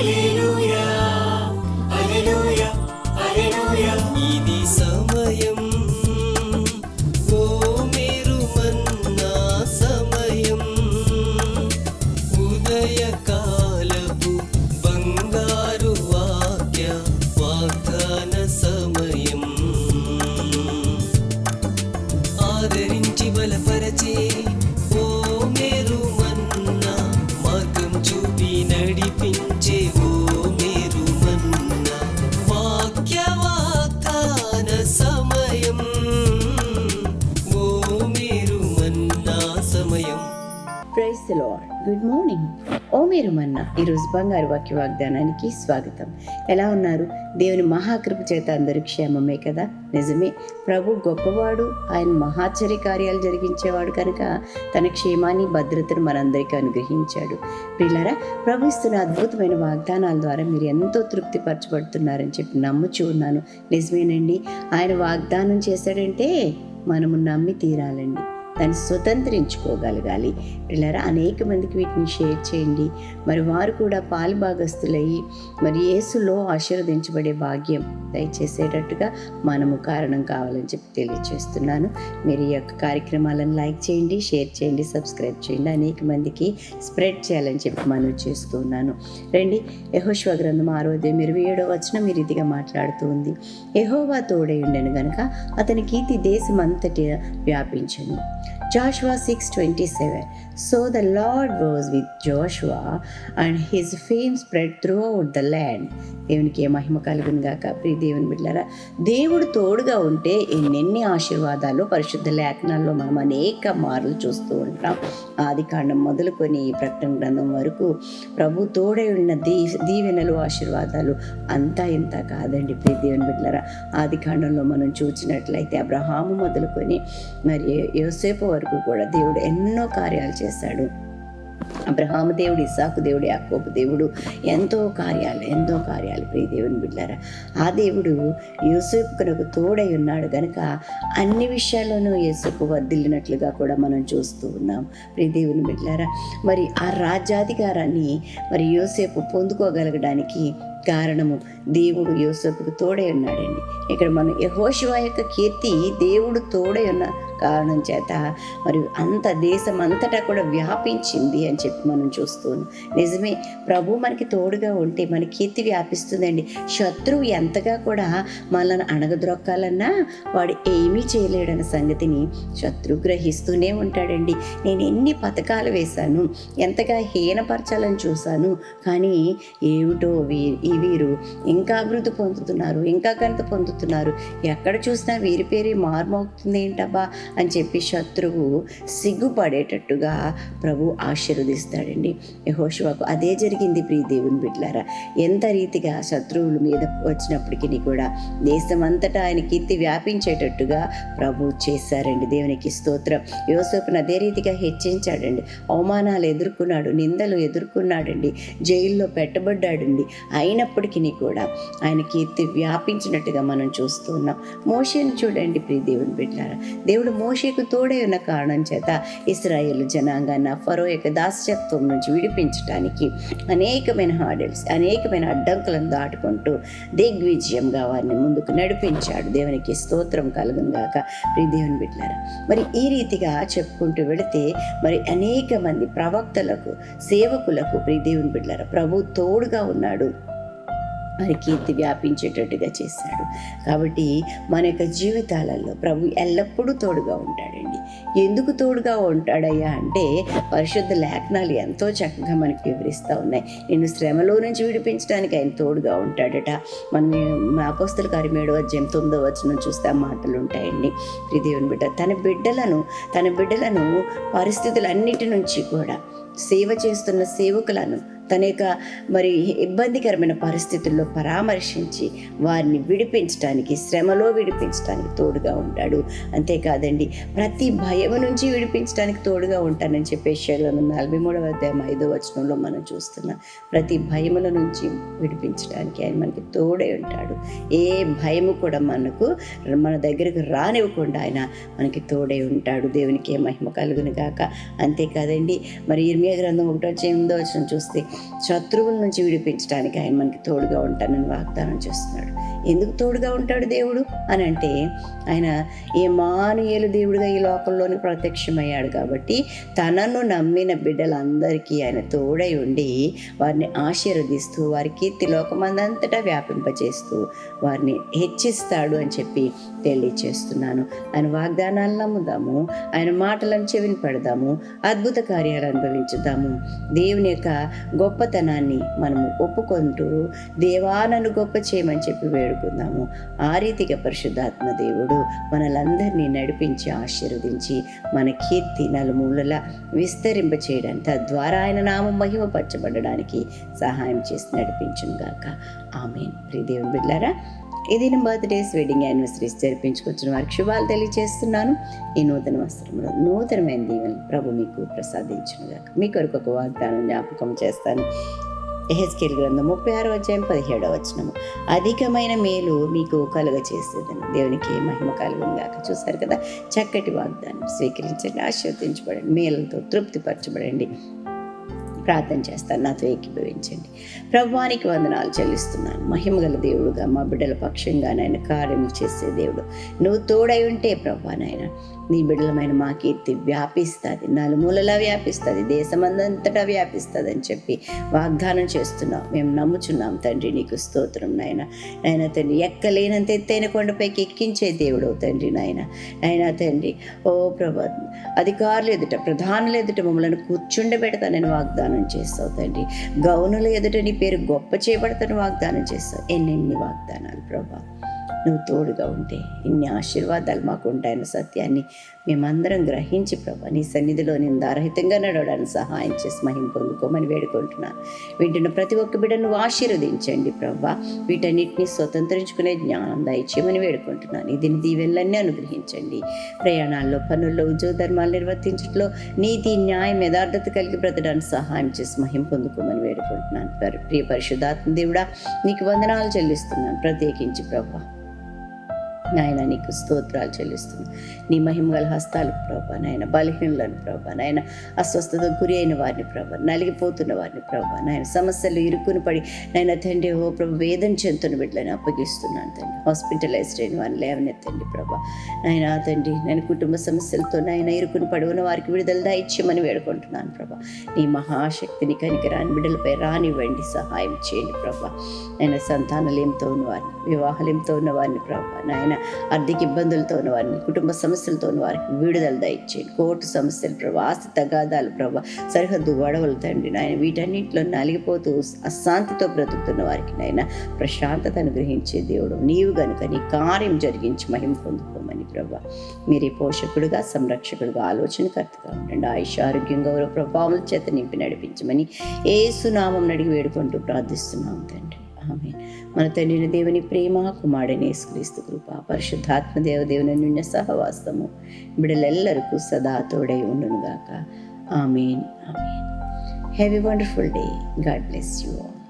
一路。ద lord good morning ఓ మీరు మన్న ఈరోజు బంగారు వాక్య వాగ్దానానికి స్వాగతం. ఎలా ఉన్నారు? దేవుని మహాకృప చేత అందరూ క్షేమమే కదా? నిజమే. ప్రభు గొప్పవాడు ఆయన మహాచర్య కార్యాలు జరిగించేవాడు కనుక తన క్షేమాన్ని భద్రతను మనందరికీ అనుగ్రహించాడు. పిల్లరా ప్రభు ఇస్తున్న అద్భుతమైన వాగ్దానాల ద్వారా మీరు ఎంతో తృప్తిపరచబడుతున్నారని చెప్పి నమ్ముచూ ఉన్నాను. నిజమేనండి. ఆయన వాగ్దానం చేశాడంటే మనము నమ్మి తీరాలండి. దాన్ని స్వతంత్రించుకోగలగాలి. పిల్లరా అనేక మందికి వీటిని షేర్ చేయండి. మరి వారు కూడా పాలు భాగస్తులయ్యి మరి యేసులో ఆశీర్వదించబడే భాగ్యం దయచేసేటట్టుగా మనము కారణం కావాలని చెప్పి తెలియజేస్తున్నాను మీరు ఈ యొక్క కార్యక్రమాలను లైక్ చేయండి షేర్ చేయండి సబ్స్క్రైబ్ చేయండి. అనేక మందికి స్ప్రెడ్ చేయాలని చెప్పి మనం చేస్తున్నాను. రండి యహోశ్వ గ్రంథం ఆరోధ్యం ఇరవై ఏడో వచ్చిన మీరు ఇదిగా మాట్లాడుతూ ఉంది. యహోవా తోడై ఉండను గనుక అతని కీర్తి దేశమంతటి వ్యాపించను. Joshua six twenty seven so the Lord Joshua with his and spread fame spread land. The land దేవునికి ఏ మహిమ కలుగును గాక ప్రియ దేవుని బిడ్డారా దేవుడు తోడుగా ఉంటే ఎన్నెన్ని ఆశీర్వాదాలు పరిశుద్ధ లేఖనాల్లో మనం అనేక మార్లు చూస్తూ ఉంటాం. ఆది కాండం మొదలుకొని ప్రకటన గ్రంథం వరకు ప్రభు తోడై ఉన్న దీ దీవెనలు ఆశీర్వాదాలు అంతా ఇంత కాదండి ప్రియ దేవుని బిడ్డారా ఆది కాండంలో మనం చూసినట్లయితే అబ్రహాము మొదలుకొని మరి యోసేపు వరకు కూడా దేవుడు ఎన్నో కార్యాలు చేశాడు. అబ్రహాము దేవుడు ఇసాకు దేవుడు యాకోబు దేవుడు ఎంతో కార్యాలు ఎంతో కార్యాలు. ప్రియ దేవుని బిడ్డారా ఆ దేవుడు యూసుఫ్కు తోడై ఉన్నాడు గనుక అన్ని విషయాల్లోనూ యేసుకు వర్దిల్లినట్లుగా కూడా మనం చూస్తూ ఉన్నాం. ప్రియ దేవుని బిడ్డారా మరి ఆ రాజ్యాధికారాన్ని మరి యోసేపు పొందుకోగలగడానికి కారణము దేవుడు యోసేపుకు తోడై ఉన్నాడండి. ఇక్కడ మనం యహోశివ యొక్క కీర్తి దేవుడు తోడై ఉన్న కారణం చేత మరి అంత దేశం అంతటా కూడా వ్యాపించింది అని చెప్పి మనం చూస్తున్నాం. నిజమే ప్రభు మనకి తోడుగా ఉంటే మన కీర్తి వ్యాపిస్తుందండి. శత్రువు ఎంతగా కూడా మనల్ని అణగద్రొక్కాలన్నా వాడు ఏమీ చేయలేడన్న సంగతిని శత్రువు గ్రహిస్తూనే ఉంటాడండి. నేను ఎన్ని పథకాలు వేశాను ఎంతగా హీనపరచాలని చూశాను కానీ ఏమిటో వీ ఈ వీరు ఇంకా అభివృద్ధి పొందుతున్నారు ఇంకా ఘనత పొందుతున్నారు. ఎక్కడ చూసినా వీరి పేరే మార్మవుతుంది ఏంటబ్బా? అని చెప్పి శత్రువు సిగ్గుపడేటట్టుగా ప్రభు ఆశీర్వదిస్తాడండి. యహోశివకు అదే జరిగింది ప్రియ దేవుని బిడ్లారా. ఎంత రీతిగా శత్రువుల మీద వచ్చినప్పటికీ కూడా దేశమంతటా ఆయన కీర్తి వ్యాపించేటట్టుగా ప్రభు చేశారండి. దేవునికి స్తోత్రం. యోసేపును అదే రీతిగా హెచ్చించాడండి. అవమానాలు ఎదుర్కొన్నాడు నిందలు ఎదుర్కొన్నాడండి జైల్లో పెట్టబడ్డాడండి. అయినప్పటికీ కూడా ఆయన కీర్తి వ్యాపించినట్టుగా మనం చూస్తూ ఉన్నాం. మోషేని చూడండి ప్రియ దేవుని బిడ్డారా దేవుడు మోషేకు తోడే ఉన్న కారణం చేత ఇస్రాయేల్ జనాంగాన్ని ఫరో యొక్క దాస్యత్వం నుంచి విడిపించడానికి అనేకమైన హార్డల్స్ అనేకమైన అడ్డంకులను దాటుకుంటూ దిగ్విజయంగా వారిని ముందుకు నడిపించాడు. దేవునికి స్తోత్రం కలుగును ప్రి దేవుని బిడ్డారా మరి ఈ రీతిగా చెప్పుకుంటూ వెళితే మరి అనేక మంది ప్రవక్తలకు సేవకులకు ప్రి దేవుని బిడ్డారా ప్రభు తోడుగా ఉన్నాడు. మరి కీర్తి వ్యాపించేటట్టుగా చేశాడు కాబట్టి మన యొక్క జీవితాలలో ప్రభు ఎల్లప్పుడూ తోడుగా ఉంటాడండి. ఎందుకు తోడుగా ఉంటాడయ్యా అంటే పరిశుద్ధ లేఖనాలు ఎంతో చక్కగా మనకి వివరిస్తూ ఉన్నాయి. నేను శ్రమలో నుంచి విడిపించడానికి ఆయన తోడుగా ఉంటాడట. మనం అపోస్తల కార్యం ఏడో తొమ్మిదో వచ్చిన చూస్తే ఆ మాటలు ఉంటాయండి. ప్రిదేవుని బిడ్డ తన బిడ్డలను తన బిడ్డలను పరిస్థితులన్నిటి నుంచి కూడా సేవ చేస్తున్న సేవకులను తన యొక్క మరి ఇబ్బందికరమైన పరిస్థితుల్లో పరామర్శించి వారిని విడిపించడానికి శ్రమలో విడిపించడానికి తోడుగా ఉంటాడు అంతేకాదండి ప్రతి భయం నుంచి విడిపించడానికి తోడుగా ఉంటానని చెప్పేసి నలభై మూడవ అధ్యాయం ఐదో వచనంలో మనం చూస్తున్నాం. ప్రతి భయముల నుంచి విడిపించడానికి ఆయన మనకి తోడే ఉంటాడు. ఏ భయము కూడా మనకు మన దగ్గరకు రానివ్వకుండా ఆయన మనకి తోడే ఉంటాడు. దేవునికి ఏ మహిమ కలుగును గాక. అంతేకాదండి మరి ఇర్మియా గ్రంథం ఒకటో ఎనిమిదో వచ్చిన చూస్తే శత్రువుల నుంచి విడిపించడానికి ఆయన మనకి తోడుగా ఉంటానని వాగ్దానం చేస్తున్నాడు. ఎందుకు తోడుగా ఉంటాడు దేవుడు? అని అంటే ఆయన ఏ మానుయేలు దేవుడిగా ఈ లోకంలోని ప్రత్యక్షమయ్యాడు కాబట్టి తనను నమ్మిన బిడ్డలందరికీ ఆయన తోడై ఉండి వారిని ఆశీర్వదిస్తూ వారి కీర్తి లోకమందంతటా వ్యాపింపచేస్తూ వారిని హెచ్చిస్తాడు అని చెప్పి తెలియచేస్తున్నాను. ఆయన వాగ్దానాలను నమ్ముదాము. ఆయన మాటలను చెవిని పెడదాము. అద్భుత కార్యాలు అనుభవించుదాము. దేవుని యొక్క గొప్పతనాన్ని మనము ఒప్పుకుంటూ దేవా నన్ను గొప్ప చేయమని చెప్పి వేడుకుందాము. ఆ రీతిగా పరిశుద్ధాత్మ దేవుడు మనలందరినీ నడిపించి ఆశీర్వదించి మన కీర్తి నలుమూలలా విస్తరింప చేయడానికి తద్వారా ఆయన నామం మహిమపరచబడడానికి సహాయం చేసి నడిపించుగాక ఆమె ప్రియ దేవుని బిడ్డారా ఇది బర్త్డేస్ వెడ్డింగ్ యానివర్సరీస్ జరిపించుకొచ్చిన వారికి శుభాలు తెలియజేస్తున్నాను. ఈ నూతన వస్త్రంలో నూతనమైన దీవెనలు ప్రభు మీకు ప్రసాదించిన గాక మీ కొరకు ఒక వాగ్దానం జ్ఞాపకం చేస్తాను. ఎహెచ్కేల్ గ్రంథం ముప్పై ఆరో అధ్యాయం పదిహేడవ వచనము. అధికమైన మేలు మీకు కలుగ చేసేదని. దేవునికి మహిమ కలుగును చూశారు కదా? చక్కటి వాగ్దానం. స్వీకరించండి ఆశీర్వదించబడండి మేలతో తృప్తిపరచబడండి. ప్రార్థన చేస్తాను. నాతో ఏకీభవించండి. ప్రభువానికి వందనాలు చెల్లిస్తున్నాను. మహిమగల దేవుడుగా మా బిడ్డల పక్షంగా నాయన కార్యం చేసే దేవుడు. నువ్వు తోడై ఉంటే ప్రభా నాయన నీ బిడ్డలమైన మా కీర్తి వ్యాపిస్తుంది. నలుమూలలా వ్యాపిస్తుంది. దేశమందంతటా వ్యాపిస్తుంది అని చెప్పి వాగ్దానం చేస్తున్నాం మేము నమ్ముచున్నాం తండ్రి నీకు స్తోత్రం నాయన. నాయన తండ్రి ఎక్కలేనంత ఎత్తైన కొండపైకి ఎక్కించే దేవుడు తండ్రి నాయన. నాయన తండ్రి ఓ ప్రభా అధికారులు ఎదుట ప్రధానులు ఎదుట మమ్మల్ని కూర్చుండబెడతానని వాగ్దానం చేస్తావు తండ్రి. గౌనుల ఎదుట నీ పేరు గొప్ప చేయబడతాను వాగ్దానం చేస్తావు. ఎన్నెన్ని వాగ్దానాలు ప్రభా. నువ్వు తోడుగా ఉంటే ఇన్ని ఆశీర్వాదాలు మాకు ఉంటాయన్న సత్యాన్ని మేమందరం గ్రహించి ప్రభా నీ సన్నిధిలో నేను దారహితంగా నడవడానికి సహాయం చేసి మహిం పొందుకోమని వేడుకుంటున్నాను. వింటున్న ప్రతి ఒక్క బిడ్డను ఆశీర్వదించండి ప్రభా. వీటన్నిటిని స్వతంత్రించుకునే జ్ఞానం దయచేయమని వేడుకుంటున్నాను. ఇది దీవెళ్ళన్నీ అనుగ్రహించండి. ప్రయాణాల్లో పనుల్లో ఉద్యోగ ధర్మాలు నిర్వర్తించడంలో నీతి న్యాయం యథార్థత కలిగి బ్రతడానికి సహాయం చేసి మహిం పొందుకోమని వేడుకుంటున్నాను. పరి- ప్రియ పరిశుధాత్మ దేవుడా నీకు వందనాలు చెల్లిస్తున్నాను. ప్రత్యేకించి ప్రభా నాయన నీకు స్తోత్రాలు చెల్లిస్తున్నాను నీ మహిమగల హస్తాలు ప్రభా నాయన బలహీనులను ప్రభా నాయన అస్వస్థత గురి అయిన వారిని ప్రభా నలిగిపోతున్న వారిని ప్రభా నాయన సమస్యలు ఇరుక్కుని పడి నాయన తండ్రి ఓ ప్రభు వేదన చెందుతున్న బిడ్డలను అప్పగిస్తున్నాను తండ్రి. హాస్పిటలైజ్డ్ అయిన వారిని లేవనెత్తండి ప్రభా నాయన తండ్రి నేను కుటుంబ సమస్యలతో నాయన ఇరుకుని పడి ఉన్న వారికి విడుదల దాయిచ్యమని వేడుకుంటున్నాను ప్రభా. నీ మహాశక్తిని కనికరాని బిడ్డలపై రానివ్వండి సహాయం చేయండి ప్రభా. నాయన సంతానలేంతో ఉన్నవారిని వివాహలేంతో ఉన్న వారిని ప్రభా నాయన ఆర్థిక ఇబ్బందులతో ఉన్న వారిని కుటుంబ సమస్యలతో ఉన్న వారికి విడుదల దయచేయండి కోర్టు సమస్యలు ప్రభా ఆస్తి తగాదాలు ప్రభా సరిహద్దు గొడవలు తండ్రి నాయన వీటన్నింటిలో నలిగిపోతూ అశాంతితో బ్రతుకుతున్న వారికి నాయన ప్రశాంతత అనుగ్రహించే దేవుడు. నీవు గనుక నీ కార్యం జరిగించి మహిమ పొందుకోమని ప్రభా మీరే పోషకుడుగా సంరక్షకుడుగా ఆలోచనకర్తగా ఉండండి. ఆయుష ఆరోగ్యం గౌరవ ప్రభావం చేత నింపి నడిపించమని ఏ సునామం అడిగి వేడుకుంటూ ప్రార్థిస్తున్నాం తండ్రి. మన తండ్రిని దేవుని ప్రేమ కుమారుడని యేసుక్రీస్తు కృప పరిశుద్ధాత్మ దేవదేవుని నిన్న సహవాసము బిడలెల్లరికూ సదా తోడై ఉండునుగాక. Amen amen. Have a wonderful day God bless you all